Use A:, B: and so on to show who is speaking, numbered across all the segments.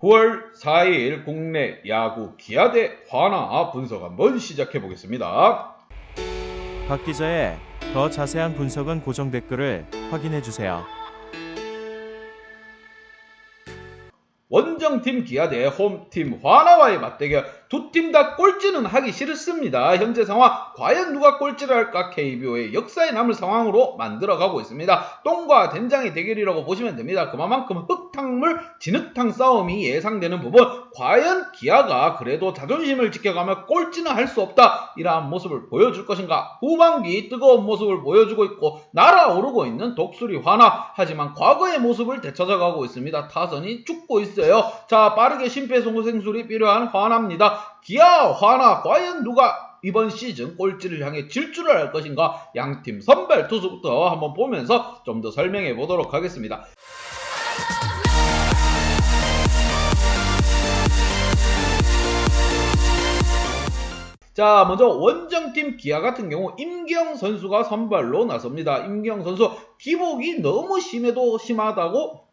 A: 9월 4일 국내 야구 기아 대 화나 분석 한번 시작해 보겠습니다.
B: 박 기자의 더 자세한 분석은 고정 댓글을 확인해 주세요.
A: 원정팀 기아 대 홈팀 화나와의 맞대결 두 팀 다 꼴찌는 하기 싫습니다. 현재 상황 과연 누가 꼴찌를 할까 KBO의 역사에 남을 상황으로 만들어가고 있습니다. 똥과 된장의 대결이라고 보시면 됩니다. 그만큼 흙탕물 진흙탕 싸움이 예상되는 부분 과연 기아가 그래도 자존심을 지켜가며 꼴찌는 할 수 없다 이러한 모습을 보여줄 것인가 후반기 뜨거운 모습을 보여주고 있고 날아오르고 있는 독수리 화나 하지만 과거의 모습을 되찾아가고 있습니다. 타선이 죽고 있어요. 자 빠르게 심폐소생술이 필요한 화나입니다. 기아 화나 과연 누가 이번 시즌 꼴찌를 향해 질주를 할 것인가 양팀 선발 투수부터 한번 보면서 좀 더 설명해 보도록 하겠습니다. 자, 먼저 원정팀 기아 같은 경우 임경 선수가 선발로 나섭니다. 임경 선수 기복이 너무 심해도 심하다고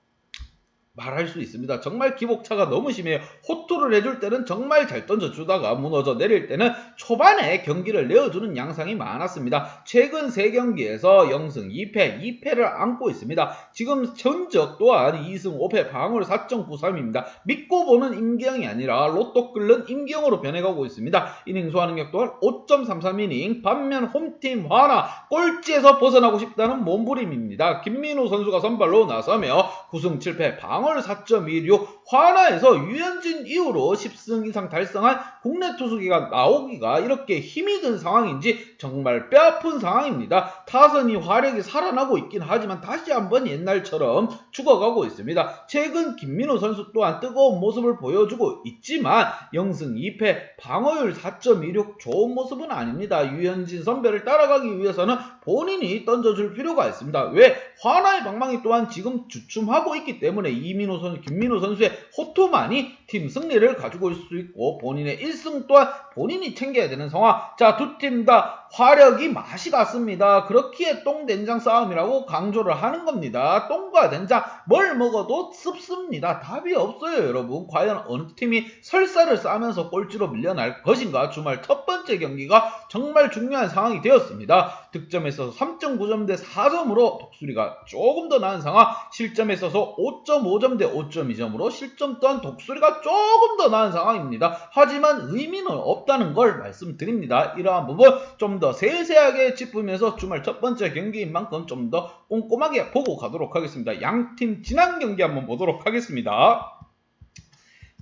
A: 말할 수 있습니다. 정말 기복차가 너무 심해요. 호투를 해줄 때는 정말 잘 던져주다가 무너져 내릴 때는 초반에 경기를 내어주는 양상이 많았습니다. 최근 3경기에서 0승 2패, 2패를 안고 있습니다. 지금 전적 또한 2승 5패, 방울 4.93입니다. 믿고 보는 임경이 아니라 로또 끓는 임경으로 변해가고 있습니다. 이닝 소화능력 또한 5.33이닝, 반면 홈팀 화나 꼴찌에서 벗어나고 싶다는 몸부림입니다. 김민우 선수가 선발로 나서며 9승 7패, 방울 4.16, 화나에서 유현진 이후로 10승 이상 달성한 국내 투수기가 나오기가 이렇게 힘이 든 상황인지 정말 뼈아픈 상황입니다. 타선이 화력이 살아나고 있긴 하지만 다시 한번 옛날처럼 죽어가고 있습니다. 최근 김민호 선수 또한 뜨거운 모습을 보여주고 있지만 0승 2패 방어율 4.26 좋은 모습은 아닙니다. 유현진 선배를 따라가기 위해서는 본인이 던져줄 필요가 있습니다. 왜? 화나의 방망이 또한 지금 주춤하고 있기 때문에 이 민호 선수, 김민호 선수의 호투만이 팀 승리를 가지고 올 수 있고 본인의 1승 또한 본인이 챙겨야 되는 상황. 자, 두 팀 다 화력이 맛이 같습니다. 그렇기에 똥된장 싸움이라고 강조를 하는 겁니다. 똥과 된장 뭘 먹어도 습습니다. 답이 없어요, 여러분. 과연 어느 팀이 설사를 싸면서 꼴찌로 밀려날 것인가? 주말 첫 번째 경기가 정말 중요한 상황이 되었습니다. 득점에 있어서 3.9점 대 4점으로 독수리가 조금 더 나은 상황, 실점에 있어서 5.5점 대 5.2점으로 실점 또한 독수리가 조금 더 나은 상황입니다. 하지만 의미는 없다는 걸 말씀드립니다. 이러한 부분 좀더 세세하게 짚으면서 주말 첫 번째 경기인 만큼 좀 더 꼼꼼하게 보고 가도록 하겠습니다. 양팀 지난 경기 한번 보도록 하겠습니다.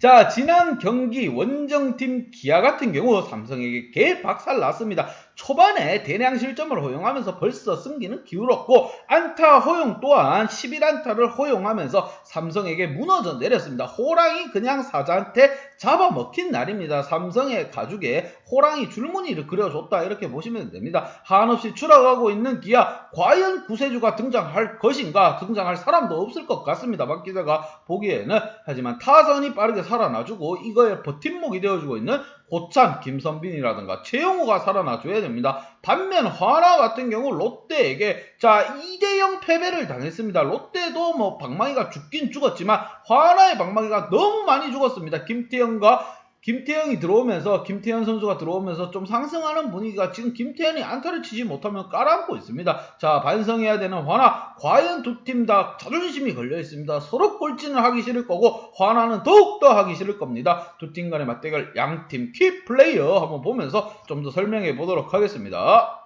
A: 자, 지난 경기 원정팀 기아 같은 경우 삼성에게 개 박살 났습니다. 초반에 대량 실점을 허용하면서 벌써 승기는 기울었고 안타 허용 또한 11안타를 허용하면서 삼성에게 무너져 내렸습니다. 호랑이 그냥 사자한테 잡아먹힌 날입니다. 삼성의 가죽에 호랑이 줄무늬를 그려줬다 이렇게 보시면 됩니다. 한없이 추락하고 있는 기아 과연 구세주가 등장할 것인가 등장할 사람도 없을 것 같습니다. 박 기자가 보기에는 하지만 타선이 빠르게 살아나주고 이거에 버팀목이 되어주고 있는 고참 김선빈이라든가 최영우가 살아나줘야 됩니다. 반면 화나 같은 경우 롯데에게 자 2대0 패배를 당했습니다. 롯데도 뭐 방망이가 죽긴 죽었지만 화나의 방망이가 너무 많이 죽었습니다. 김태형과 김태형이 들어오면서 김태현 선수가 들어오면서 좀 상승하는 분위기가 지금 김태현이 안타를 치지 못하면 깔아앉고 있습니다. 자 반성해야 되는 화나 과연 두 팀 다 자존심이 걸려 있습니다. 서로 꼴찌는 하기 싫을 거고 화나는 더욱더 하기 싫을 겁니다. 두 팀 간의 맞대결 양팀 키 플레이어 한번 보면서 좀 더 설명해 보도록 하겠습니다.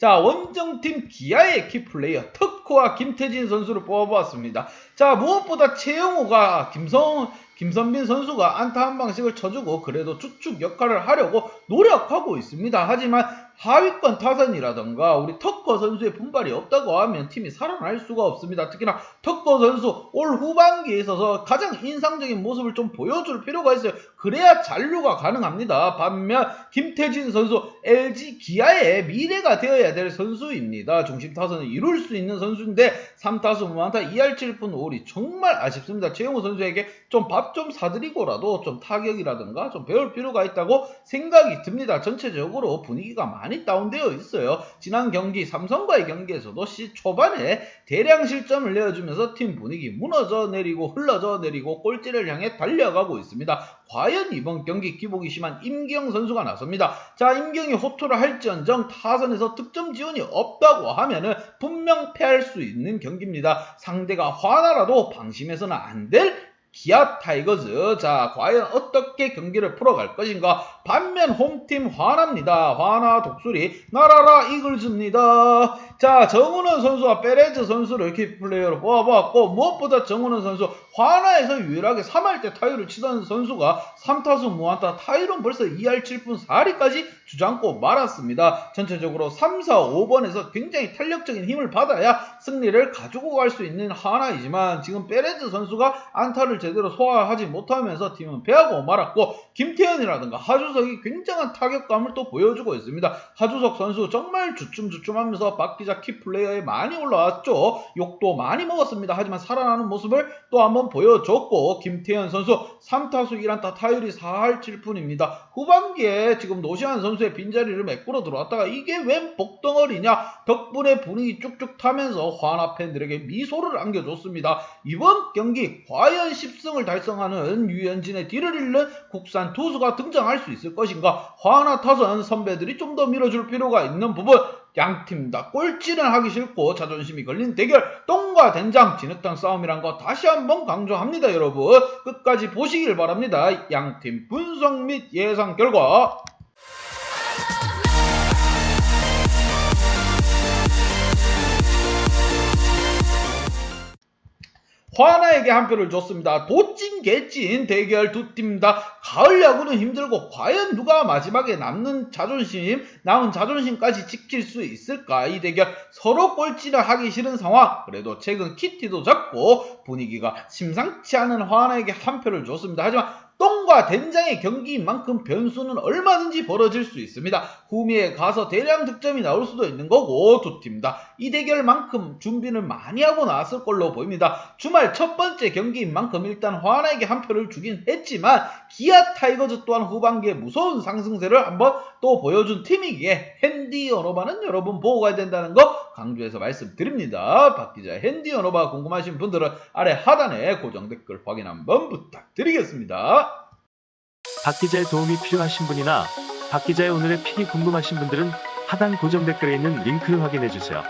A: 자, 원정팀 기아의 키플레이어 특호와 김태진 선수를 뽑아보았습니다. 자, 무엇보다 최영호가 김성, 김선빈 선수가 안타 한 방씩을 쳐주고 그래도 주축 역할을 하려고 노력하고 있습니다. 하지만 하위권 타선이라던가 우리 터커 선수의 분발이 없다고 하면 팀이 살아날 수가 없습니다. 특히나 터커 선수 올 후반기에 있어서 가장 인상적인 모습을 좀 보여줄 필요가 있어요. 그래야 잔류가 가능합니다. 반면 김태진 선수 LG 기아의 미래가 되어야 될 선수입니다. 중심 타선을 이룰 수 있는 선수인데 3타수 무안타 2할 7푼 5 서울이 정말 아쉽습니다. 최영우 선수에게 좀밥좀 사드리고라도 좀 타격이라든가 좀 배울 필요가 있다고 생각이 듭니다. 전체적으로 분위기가 많이 다운되어 있어요. 지난 경기 삼성과의 경기에서도 시 초반에 대량 실점을 내어주면서 팀 분위기 무너져 내리고 흘러져 내리고 꼴찌를 향해 달려가고 있습니다. 과연 이번 경기 기복이 심한 임기영 선수가 나섭니다. 자, 임경이 호투를 할지언정 타선에서 득점 지원이 없다고 하면은 분명 패할 수 있는 경기입니다. 상대가 화나라도 방심해서는 안될 기아 타이거즈. 자, 과연 어떻게 경기를 풀어갈 것인가? 반면 홈팀 화나입니다. 화나 독수리 나라라 이글즈입니다. 자, 정은원 선수와 페레즈 선수를 키플레이어로 뽑아보았고 무엇보다 정은원 선수 화나에서 유일하게 3할 때 타율을 치던 선수가 3타수 무안타 타율은 벌써 2할 7분 4리까지 주장고 말았습니다. 전체적으로 3, 4, 5번에서 굉장히 탄력적인 힘을 받아야 승리를 가지고 갈 수 있는 하나이지만 지금 페레즈 선수가 안타를 제대로 소화하지 못하면서 팀은 패하고 말았고 김태현이라든가 하주석이 굉장한 타격감을 또 보여주고 있습니다. 하주석 선수 정말 주춤주춤하면서 박 기자 키플레이어에 많이 올라왔죠. 욕도 많이 먹었습니다. 하지만 살아나는 모습을 또 한번 보여줬고 김태현 선수 3타수 1안타 타율이 4할 7푼입니다. 후반기에 지금 노시안 선수의 빈자리를 메꾸러 들어왔다가 이게 웬 복덩어리냐 덕분에 분위기 쭉쭉 타면서 화나 팬들에게 미소를 안겨줬습니다. 이번 경기 과연 10 승을 달성하는 유현진의 뒤를 잇는 국산 투수가 등장할 수 있을 것인가? 화나 타선 선배들이 좀 더 밀어줄 필요가 있는 부분. 양팀 다 꼴찌는 하기 싫고 자존심이 걸린 대결. 똥과 된장 진흙탕 싸움이란 거 다시 한번 강조합니다 여러분. 끝까지 보시길 바랍니다. 양팀 분석 및 예상 결과 화나에게 한 표를 줬습니다. 도찐 개찐 대결 두팀다 가을 야구는 힘들고 과연 누가 마지막에 남는 자존심 남은 자존심까지 지킬 수 있을까 이 대결 서로 꼴찌를 하기 싫은 상황 그래도 최근 키티도 적고 분위기가 심상치 않은 화나에게 한 표를 줬습니다. 하지만 똥과 된장의 경기인 만큼 변수는 얼마든지 벌어질 수 있습니다. 후미에 가서 대량 득점이 나올 수도 있는 거고 두 팀 다 이 대결만큼 준비를 많이 하고 나왔을 걸로 보입니다. 주말 첫 번째 경기인 만큼 일단 화나에게 한 표를 주긴 했지만 기아 타이거즈 또한 후반기에 무서운 상승세를 한번 또 보여준 팀이기에 핸디 언어바는 여러분 보고 가야 된다는 거 강조해서 말씀드립니다. 박 기자 핸디 언어바 궁금하신 분들은 아래 하단에 고정 댓글 확인 한번 부탁드리겠습니다.
C: 박 기자의 도움이 필요하신 분이나 박 기자의 오늘의 픽이 궁금하신 분들은 하단 고정 댓글에 있는 링크를 확인해 주세요.